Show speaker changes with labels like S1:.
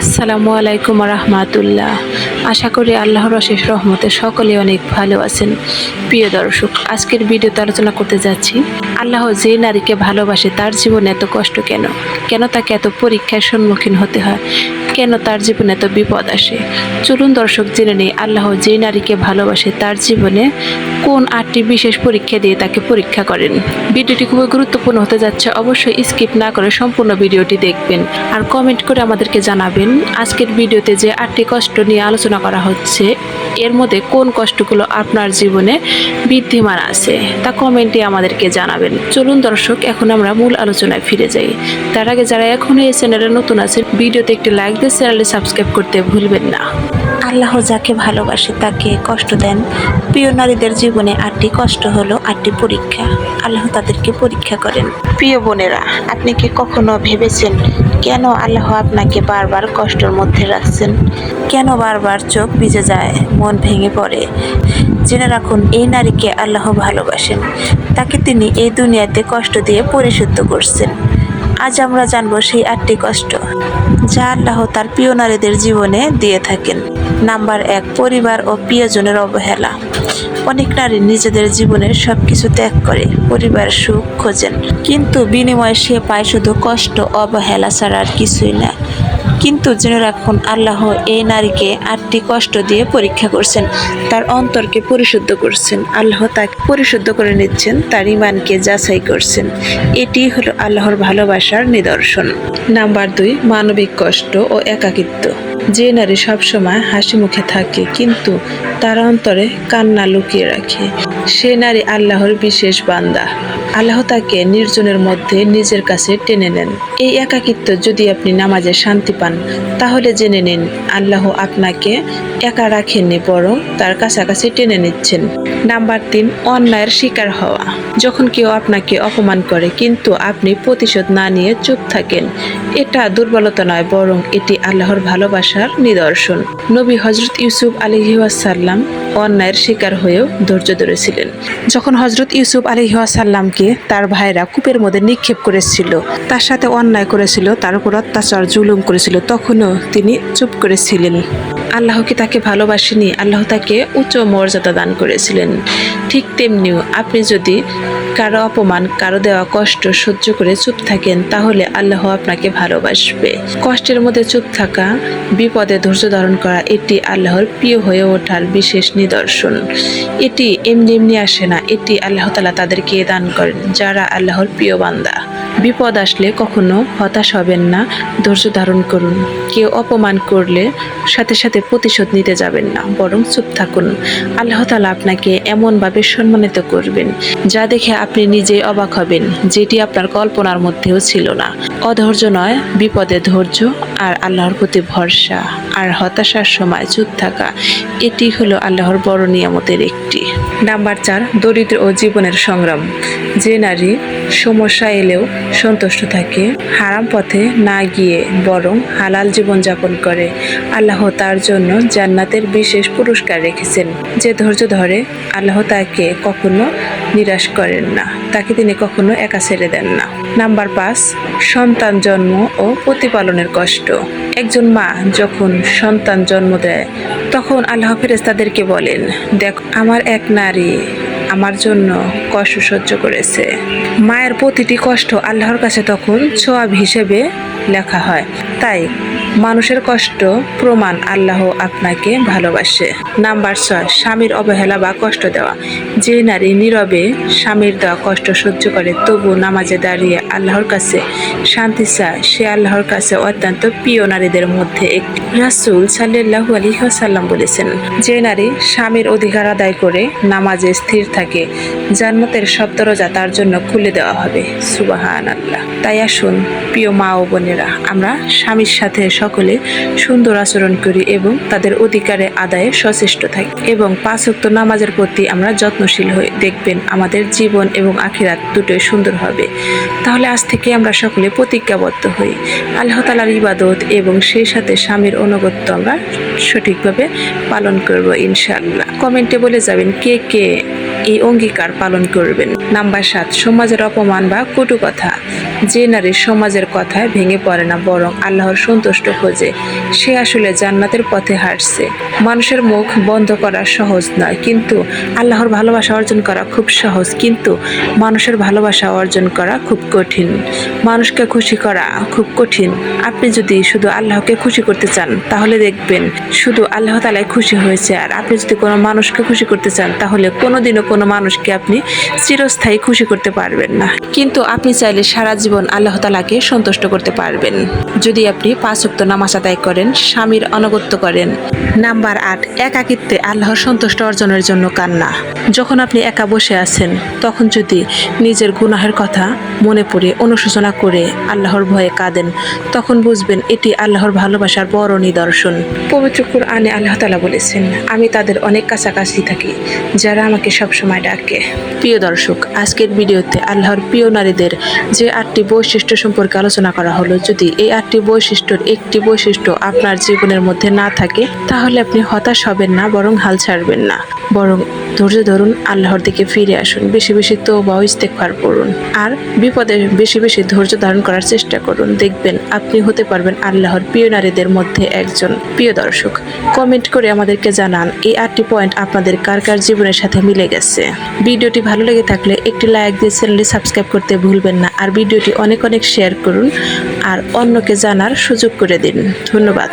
S1: আসসালামু আলাইকুম রহমাতুল্লাহ। আশা করি আল্লাহর অশেষ রহমতে সকলে অনেক ভালো আছেন। প্রিয় দর্শক, আজকের ভিডিওতে আলোচনা করতে যাচ্ছি, আল্লাহ যে নারীকে ভালোবাসে তার জীবনে এত কষ্ট কেন? কেন তাকে এত পরীক্ষার সম্মুখীন হতে হয়? কেন তার জীবনে এত বিপদ আসে? চলুন দর্শক, জেনে নেই আল্লাহ যে নারীকে ভালোবাসে তার জীবনে কোন আটটি বিশেষ পরীক্ষা দিয়ে তাকে পরীক্ষা করেন। ভিডিওটি খুবই গুরুত্বপূর্ণ হতে যাচ্ছে, অবশ্যই স্কিপ না করে সম্পূর্ণ ভিডিওটি দেখবেন। আর কমেন্ট করে আমাদেরকে জানাবেন, আজকের ভিডিওতে যে আটটি কষ্ট নিয়ে আলোচনা করা হচ্ছে, এর মধ্যে কোন কষ্টগুলো আপনার জীবনে বিদ্যমান আছে তা কমেন্টে আমাদেরকে জানাবেন। চলুন দর্শক, এখন আমরা মূল আলোচনায় ফিরে যাই। তার আগে যারা এখনও এই চ্যানেলে নতুন আছেন, ভিডিওতে একটি লাইক দিয়ে চ্যানেলে সাবস্ক্রাইব করতে ভুলবেন না। আল্লাহ যাকে ভালোবাসে তাকে কষ্ট দেন। প্রিয় নারীদের জীবনে আটটি কষ্ট হলো আটটি পরীক্ষা। আল্লাহ তাদেরকে পরীক্ষা করেন। প্রিয় বোনেরা আপনি কি কখনো ভেবেছেন কেন আল্লাহ আপনাকে বারবার কষ্টের মধ্যে রাখছেন? কেন বারবার চোখ ভিজে যায় মন ভেঙে পড়ে? জেনে রাখুন এই নারীকে আল্লাহ ভালোবাসেন। তাকে তিনি এই দুনিয়াতে কষ্ট দিয়ে পরিশুদ্ধ করছেন। আজ আমরা জানব সেই আটটি কষ্ট যা আল্লাহ তার প্রিয় নারীদের জীবনে দিয়ে থাকেন। নাম্বার এক, পরিবার ও প্রিয়জনের অবহেলা। অনেক নারী নিজেদের জীবনের সব কিছু ত্যাগ করে, পরিবার সুখ খোঁজেন। কিন্তু বিনিময়ে সে পায় শুধু কষ্ট, অবহেলা ছাড়া আর কিছুই না। কিন্তু জেনে রাখুন, আল্লাহ এই নারীকে আটটি কষ্ট দিয়ে পরীক্ষা করছেন। তার অন্তরকে পরিশুদ্ধ করছেন। আল্লাহ তাকে পরিশুদ্ধ করে নিচ্ছেন, তার ইমানকে যাচাই করছেন। এটি হলো আল্লাহর ভালোবাসার নিদর্শন। নাম্বার দুই, মানবিক কষ্ট ও একাকিত্ব। যে নারী সবসময় হাসি মুখে থাকে, কিন্তু তার অন্তরে কান্না লুকিয়ে রাখে। সে নারী আল্লাহর বিশেষ বান্দা। আল্লাহ তাকে নির্জনের মধ্যে নিজের কাছে টেনে নেন। এই একাকিত্ব যদি আপনি নামাজে শান্তি পান, তাহলে জেনে নিন, আল্লাহ আপনাকে একা রাখেননি, বরং তার কাছাকাছি টেনে নিচ্ছেন। নাম্বার তিন, অন্যায়ের শিকার হওয়া। যখন কেউ আপনাকে অপমান করে, কিন্তু আপনি প্রতিশোধ না নিয়ে চুপ থাকেন, এটা দুর্বলতা নয়, বরং এটি আল্লাহর ভালোবাসার নিদর্শন। নবী হজরত ইউসুফ আলিহাসাল্লাম অন্যায়ের শিকার হয়েও ধৈর্য ধরেছিলেন। যখন হজরত ইউসুফ আলিহাসাল্লামকে তার ভাইরা কূপের মধ্যে নিক্ষেপ করেছিল, তার সাথে অন্যায় করেছিল, তার উপর অত্যাচার, জুলুম করেছিল, তখনও তিনি চুপ করেছিলেন। আল্লাহ কি তাকে ভালোবাসেনি, আল্লাহ তাকে উচ্চ মর্যাদা দান করেছিলেন। ঠিক তেমনিও আপনি যদি কারও অপমান, কারও দেওয়া কষ্ট সহ্য করে চুপ থাকেন, তাহলে আল্লাহ আপনাকে ভালোবাসবে। কষ্টের মধ্যে চুপ থাকা, বিপদে ধৈর্য ধারণ করা, এটি আল্লাহর প্রিয় হয়ে ওঠার বিশেষ নিদর্শন। এটি এমনি এমনি আসে না, এটি আল্লাহ তালা তাদেরকে দান করেন, যারা আল্লাহর প্রিয় বান্দা। বিপদ আসলে কখনো হতাশ হবেন না, ধৈর্য ধারণ করুন। কেউ অপমান করলে সাথে সাথে প্রতিশোধ নিতে যাবেন না, বরং চুপ থাকুন। আল্লাহ তালা আপনাকে এমনভাবে সম্মানিত করবেন, যা দেখে আপনি নিজেই অবাক হবেন, যেটি আপনার কল্পনার মধ্যেও ছিল না। অধৈর্য নয়, বিপদে ধৈর্য আর আল্লাহর প্রতি ভরসা আর হতাশার সময় চুপ থাকা, এটি হলো আল্লাহর বড় নিয়ামতের একটি। নাম্বার চার, দরিদ্র ও জীবনের সংগ্রাম। যে নারী সমস্যা এলেও সন্তুষ্ট থাকে, হারাম পথে না গিয়ে বরং হালাল জীবনযাপন করে। আল্লাহ তার জন্য জান্নাতের বিশেষ পুরস্কার রেখেছেন। যে ধৈর্য ধরে আল্লাহ তাকে কখনো নিরাশ করেন না। তাকে তিনি কখনো একা ছেড়ে দেন না। নাম্বার পাঁচ, সন্তান জন্ম ও প্রতিপালনের কষ্ট। একজন মা যখন সন্তান জন্ম দেয়, তখন আল্লাহ ফেরেস্তাদেরকে বলেন, দেখ, আমার এক নারী, আমার জন্য কষ্ট সহ্য করেছে। মায়ের প্রতিটি কষ্ট আল্লাহর কাছে তখন ছোয়াব হিসেবে লেখা হয়। তাই মানুষের কষ্ট প্রমাণ আল্লাহ আপনাকে ভালোবাসে। নাম্বার ছয়, স্বামীর অবহেলা বা কষ্ট দেওয়া। যে নারী নীরবে স্বামীর দেওয়া কষ্ট সহ্য করে, তবু নামাজে দাঁড়িয়ে আল্লাহর কাছে শান্তি চায়, সে আল্লাহর কাছে অত্যন্ত প্রিয় নারীদের মধ্যে একটি। রাসুল সাল্লাহু আলী সাল্লাম বলেছেন, যে নারী স্বামীর অধিকার আদায় করে নামাজে স্থির থাকে জান্নাতের সব দরজা তার জন্য খুলে দেওয়া হবে। সুবাহান আল্লাহ তাই আসুন, প্রিয় মা ও বোনেরা, আমরা স্বামীর সাথে সকলে সুন্দর আচরণ করি এবং তাদের অধিকারে আদায়ে সচেষ্ট থাকি এবং পাঁচ ওয়াক্ত নামাজের প্রতি আমরা যত্নশীল হই। দেখবেন আমাদের জীবন এবং আখিরাত দুটোই সুন্দর হবে। তাহলে আজ থেকে আমরা সকলে প্রতিজ্ঞাবদ্ধ হই। আল্লাহ তালার ইবাদত এবং সেই সাথে স্বামীর অনুগত্য আমরা সঠিকভাবে পালন করব ইনশাআল্লাহ। কমেন্টে বলে যাবেন, কে কে এই অঙ্গীকার পালন করবেন। নাম্বার সাত, সমাজের অপমান বা কটু কথা। যে নারী সমাজের কথায় ভেঙে পড়ে না, বরং আল্লাহর সন্তুষ্ট খোঁজে, সে আসলে জান্নাতের পথে হাঁটছে। মানুষের মুখ বন্ধ করা সহজ নয়, কিন্তু আল্লাহর ভালোবাসা অর্জন করা খুব সহজ, কিন্তু মানুষের ভালোবাসা অর্জন করা খুব কঠিন। মানুষকে খুশি করা খুব কঠিন। আপনি যদি শুধু আল্লাহকে খুশি করতে চান, তাহলে দেখবেন শুধু আল্লাহ তালায় খুশি হয়েছে। আর আপনি যদি কোনো মানুষকে খুশি করতে চান, তাহলে কোনোদিনও কোনো মানুষকে আপনি চিরস্থায়ী খুশি করতে পারবেন না। কিন্তু আপনি চাইলে সারা জীবন আল্লাহ তালাকে সন্তুষ্ট করতে পারবেন। যদি আপনি পাঁচ ওয়াক্ত নামাজ আদায় করেন, স্বামীর অনগত্য করেন, নাম্বার আট, একাকিত্বে আল্লাহর সন্তুষ্ট অর্জনের জন্য কান্না। যখন আপনি একা বসে আছেন, তখন যদি নিজের গুনাহের কথা মনে পড়ে, অনুশোচনা করে আল্লাহর ভয়ে কাঁদেন, তখন বুঝবেন এটি আল্লাহর ভালোবাসার বড় নিদর্শন। পবিত্র কুরআনে আল্লাহ তালা বলেছেন, আমি তাদের অনেক কাছাকাছি থাকি, যারা আমাকে সবসময় ডাকে। প্রিয় দর্শক, আজকের ভিডিওতে আল্লাহর প্রিয় নারীদের যে আটটি বৈশিষ্ট্য সম্পর্কে আলোচনা করা হলো, যদি এই আটটি বৈশিষ্ট্যর একটি বৈশিষ্ট্য আপনার জীবনের মধ্যে না থাকে, তাহলে আপনি হতাশ হবেন না, বরং হাল ছাড়বেন না। বরং ধৈর্য ধরুন, আল্লাহর দিকে ফিরে আসুন, বেশি বেশি তো বা ইস্তেকফার করুন আর বিপদে বেশি বেশি ধৈর্য ধারণ করার চেষ্টা করুন। দেখবেন আপনি হতে পারবেন আল্লাহর প্রিয় নারীদের মধ্যে একজন প্রিয় দর্শক। কমেন্ট করে আমাদেরকে জানান, এই আটটি পয়েন্ট আপনাদের কার কার জীবনের সাথে মিলে গেছে? ভিডিওটি ভালো লেগে থাকলে একটি লাইক দিয়ে চ্যানেলটি সাবস্ক্রাইব করতে ভুলবেন না। আর ভিডিওটি অনেক অনেক শেয়ার করুন, আর অন্যকে জানার সুযোগ করে দিন। ধন্যবাদ।